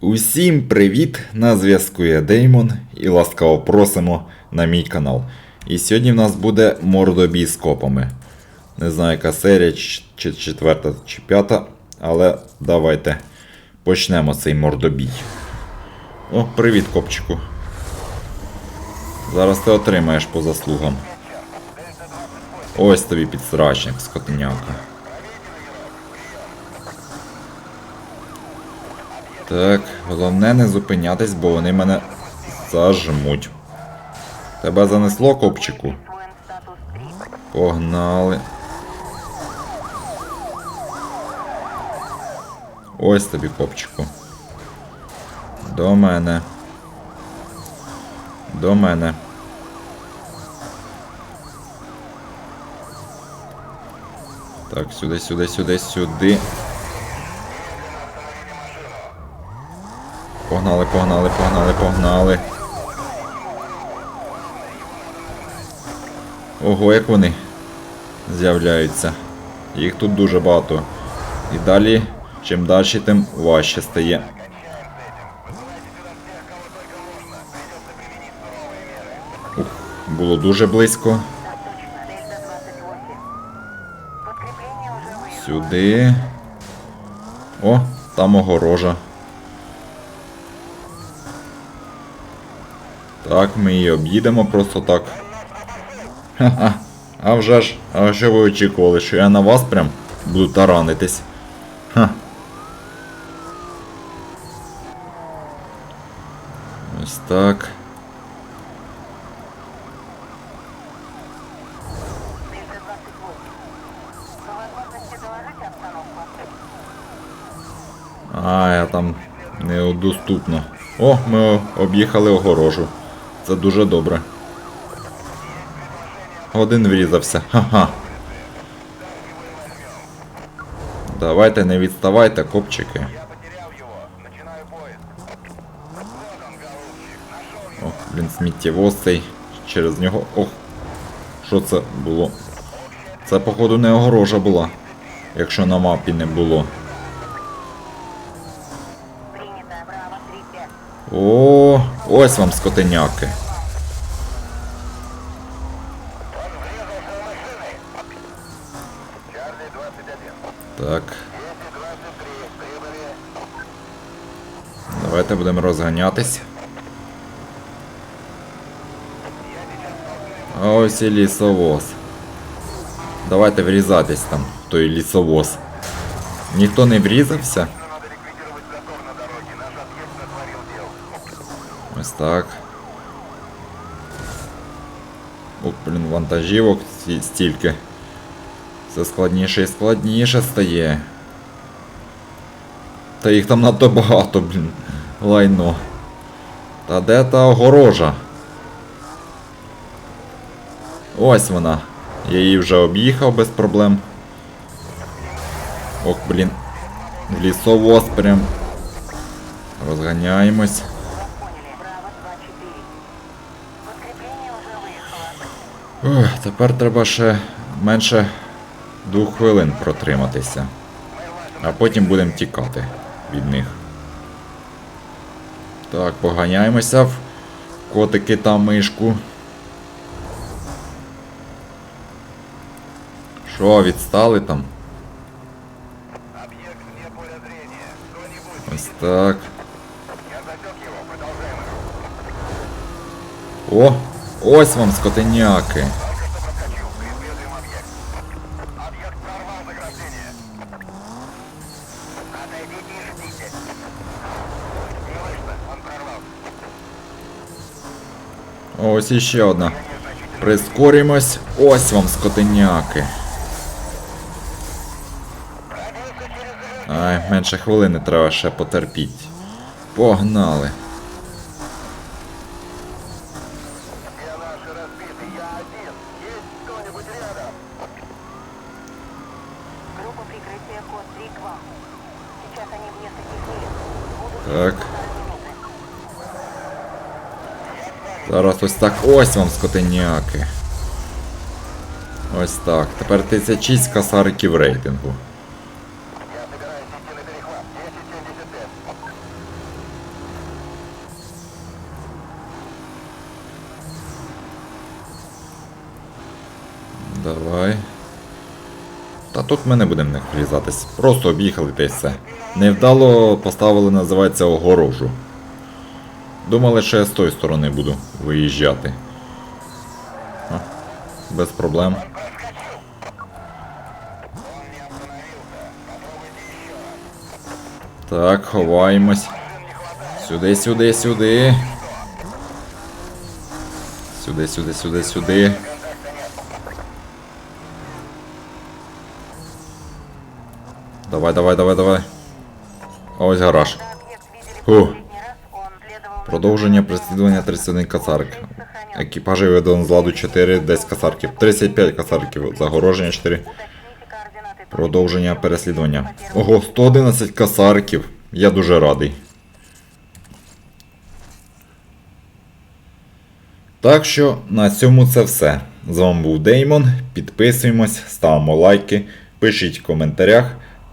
Усім привіт! На зв'язку я Деймон і ласкаво просимо на мій канал. І сьогодні в нас буде мордобій з копами. Не знаю, яка серія, чи четверта, чи п'ята, але давайте почнемо цей мордобій. О, привіт, копчику. Зараз ти отримаєш по заслугам. Ось тобі підсрачник, скотиняка. Так, головне не зупинятись, бо вони мене зажмуть. Тебе занесло, копчику? Погнали. Ось тобі, копчику. До мене. До мене. Так, сюди, сюди, сюди, сюди. Погнали, погнали, погнали, погнали. Ого, як вони з'являються. Їх тут дуже багато. І далі, чим далі, тим важче стає. Ух, було дуже близько. Сюди. О, там огорожа. Так, ми її об'їдемо просто так. Ха-ха. А вже ж, а що ви очікували, що я на вас прям буду таранитись? Ха. Ось так. А, я там недоступно. О, ми об'їхали огорожу. Це дуже добре. Один врізався. Ха-ха. Давайте не відставайте, копчики. Ох, блін, сміттєвоз. Через нього. Ох. Що це було? Це, походу, не огорожа була. Якщо на мапі не було. Принято, браво, 3-5. О, ось вам скотеняки. Так. Давайте будемо розганятись. А ось і лісовоз. Давайте врізатись там той лісовоз. Ніхто не врізався. Так. О, блін, вантажівок сті- стільки. Все складніше і складніше стає. Та їх там надто багато, блін. Лайно. Та де та огорожа? Ось вона. Я її вже об'їхав без проблем. Ох, блін. В лісовоз прям. Розганяємось. Ох, тепер треба ще менше двох хвилин протриматися. А потім будемо тікати від них. Так, поганяємося в котики та мишку. Що, відстали там? Ось так. О! Ось вам скотеняки. Ось іще одна. Прискорімось. Ось вам скотеняки. Ай, менше хвилини треба ще потерпіть. Погнали. Группа прикрытия код 3 к вам. Сейчас они в нескольких милях. Так. Зараз ось так. Ось вам скотеняки. Ось так. Тепер 36 касариків рейтингу. Давай. Та тут ми не будемо не врізатись. Просто об'їхали й все. Невдало поставили, називається, огорожу. Думали, що я з тої сторони буду виїжджати. Без проблем. Так, ховаємось. Сюди, сюди, сюди. Сюди, сюди, сюди, сюди. Давай, давай, давай, давай. Ось гараж. Фу. Продовження преслідування 31 касарк. Екіпажі видано з ладу 4, 10 касарків. 35 касарків. Загороження 4. Продовження переслідування. Ого, 111 касарків. Я дуже радий. Так що на цьому це все. З вами був Деймон. Підписуємось, ставимо лайки, пишіть в коментарях.